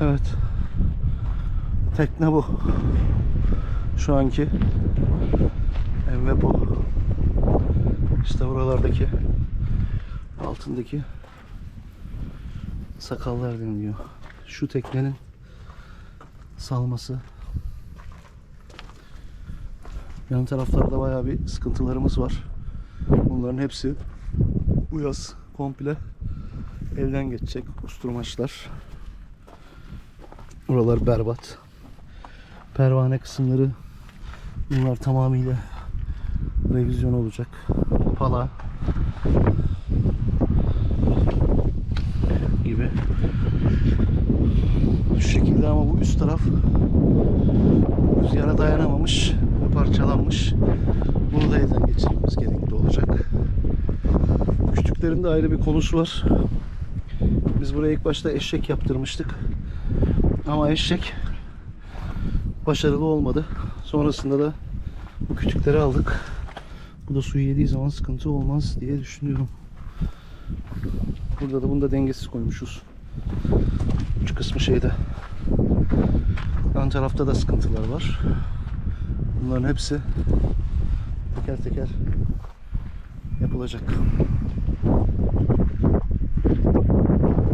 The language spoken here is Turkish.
Evet. Tekne bu. Şu anki Envepo. İşte buralardaki altındaki sakallar deniliyor. Şu teknenin salması. Yan taraflarda bayağı bir sıkıntılarımız var. Bunların hepsi bu komple elden geçecek usturmaçlar. Buralar berbat. Pervane kısımları bunlar tamamıyla revizyon olacak. Pala gibi. Şu şekilde ama bu üst taraf rüzgara dayanamamış ve parçalanmış. Bunu da elden geçirmemiz gerekli olacak. Küçüklerin de ayrı bir konusu var. Biz buraya ilk başta eşek yaptırmıştık. Ama eşek başarılı olmadı. Sonrasında da bu kütükleri aldık. Bu da suyu yediği zaman sıkıntı olmaz diye düşünüyorum. Burada da bunu da dengesiz koymuşuz. Uç kısmı şeyde. Ön tarafta da sıkıntılar var. Bunların hepsi teker teker yapılacak.